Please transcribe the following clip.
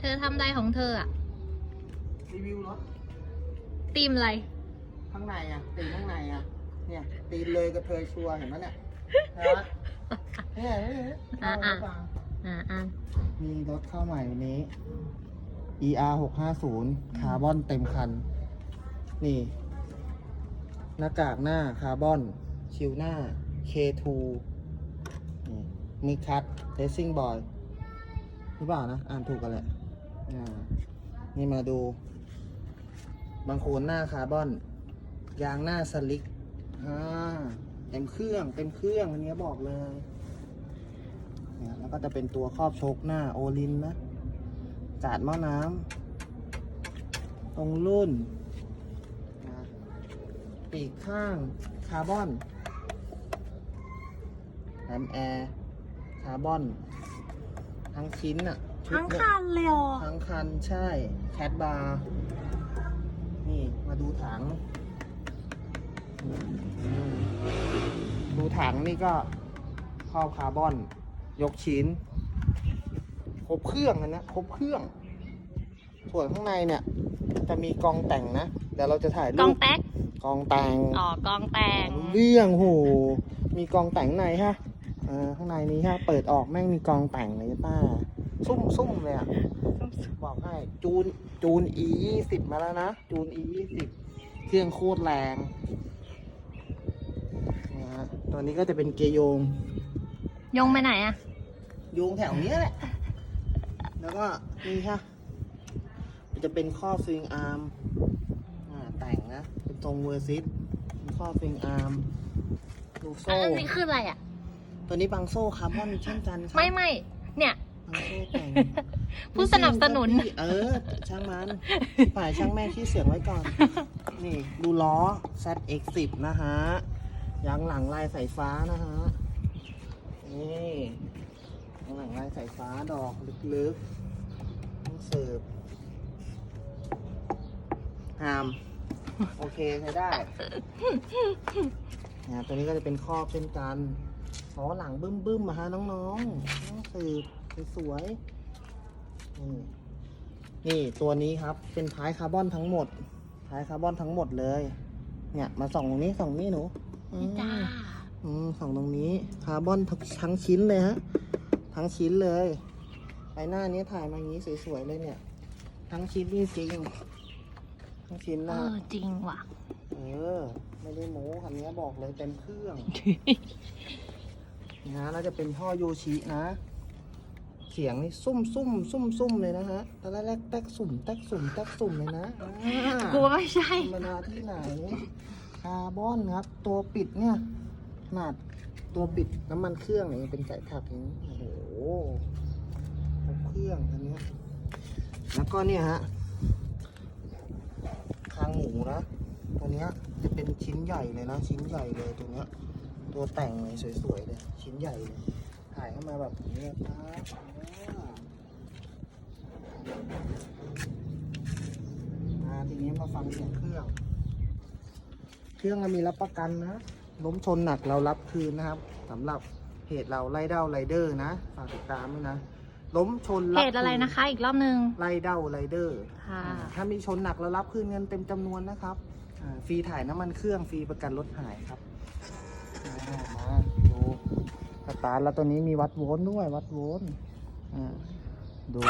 เธอทำอะไรของเธออะรีวิวรถตีมอะไร ข้างในอะตีนข้างในอะเนี่ยตีนเลยกระเทยชัวร์เห็นไหมเนี่ยเห็นไหมเนี่ยเนี่ยเนี่ยอะอะเล่าให้ฟังอ่าอ่ามีรถเข้าใหม่วันนี้ ER 650คาร์บอนเต็มคัน นี่ หน้ากากหน้าคาร์บอน ชิวหน้า K2 นี่มีคัตเรซิ่งบอยหรือเปล่านะ อ่านถูกกันแหละอ่า นี่มาดู บางโคนหน้าคาร์บอน ยางหน้าสลิกอ่าเต็มเครื่องเต็มเครื่องอันนี้บอกเลยเนี่ยแล้วก็จะเป็นตัวครอบโชคหน้าโอลินนะจาดหม้อน้ำตรงรุ่นนะปีกข้างคาร์บอนแฮมแอร์คาร์บอน ทั้งชิ้นอะ ทั้งเนี่ยคันเลยเหรอทั้งคันใช่แคทบาร์นี่มาดูถัง ดูถังนี่ก็ครอบคาร์บอน ยกชิ้น ครบเครื่องอันนะครบเครื่อง ส่วนข้างในเนี่ย จะมีกองแต่งนะเดี๋ยวเราจะถ่ายกรูองปแต๊กกองแต่งอ๋อกองแต่งเรื่องโหมีกองแต่งในฮะเออข้างในนี้ฮะเปิดออกแม่งมีกองแต่งเลยป้า ซุ่มซุ่มเลยอะบอกให้จูนจูน e 2 0มาแล้วนะ จูน e 2 0เครื่องโคตรแรงนะฮะตัวนี้ก็จะเป็นเกียร์โยง ยงไปไหนอะโยงแถวเนี้ยแหละ แล้วก็นี่ค่ะมันจะเป็นข้อสวิงอาร์มอ่าแต่งนะ เป็นทรงเวอร์ซิสเป็นข้อสวิงอาร์มลูกโซ่ อันนี้คืออะไรอะตัวนี้บางโซ่คาร์บอนเช่นกันครับไม่ไม่เนี่ย บางโซ่แต่งผู้สนับสนุน เออ ช่างมันฝ่ายช่างแม่งที่เสียงไว้ก่อน นี่ ดูล้อ ZX10 นะฮะยางหลังลายสายฟ้านะฮะ นี่ยางหลังลายสายฟ้าดอกลึกๆต้องเสิร์ฟหาม โอเคใช้ได้นะตัวนี้ก็จะเป็นครอบเช่นกันล้อหลังบึ้มๆมาฮะน้องๆต้องสืบ สวยๆนี่นี่ตัวนี้ครับเป็นท้ายคาร์บอนทั้งหมด ท้ายคาร์บอนทั้งหมดเลย เนี่ย มาส่องตรงนี้ส่องนี่หนูอืมจ้าอืมส่องตรงนี้คาร์บอนทั้งทั้งชิ้นเลยฮะทั้งชิ้นเลยไอหน้านี้ถ่ายมาอย่างนี้สวยๆเลยเนี่ย ทั้งชิ้นนี่จริงทั้งชิ้นเอนะอจริงว่ะเออไม่ได้โม้คันนี้บอกเลยเต็มเครื่องนะแล้วจะเป็นท่อโยชินะ เสียงนี่ซุ่มซุ่มซุ่มซุ่มเลยนะฮะตอนแรกๆแตกสุ่มแตกสุ่มแตกสุ่มเลยนะอ่ากลัวไม่ใช่ ธรรมดาที่ไหน คาร์บอนครับ ตัวปิดเนี่ยขนาดตัวปิดน้ำมันเครื่องเนี่ยเป็นไก่ถักอย่างนี้โอ้โหครบเครื่องอันเนี้ยแล้วก็เนี่ยฮะคางหมูนะ ตัวเนี้ยจะเป็นชิ้นใหญ่เลยนะ ชิ้นใหญ่เลยตัวเนี้ย ตัวแต่งเลยสวยๆเลย ชิ้นใหญ่เลย ถ่ายเข้ามาแบบนี้ครับ อ่าทีนี้มาฟังเสียงเครื่อง เครื่องเรามีรับประกันนะล้มชนหนักเรารับคืนนะครับสำหรับเพจเราไล่เด้าไรเดอร์นะฝากติดตามด้วยนะล้มชนเพรับจอะไรนะคะ อีกรอบนึงไล่เด้าไรเดอร์ค่ะถ้ามีชนหนักเรารับคืนเงินเต็มจำนวนนะครับอ่าฟรีถ่ายน้ำมันเครื่องฟรีประกันรถหายครับอ่ามาดูสตาร์ทแล้วตัวนี้มีวัดโวลต์ด้วยวัดโวลต์อ่าดู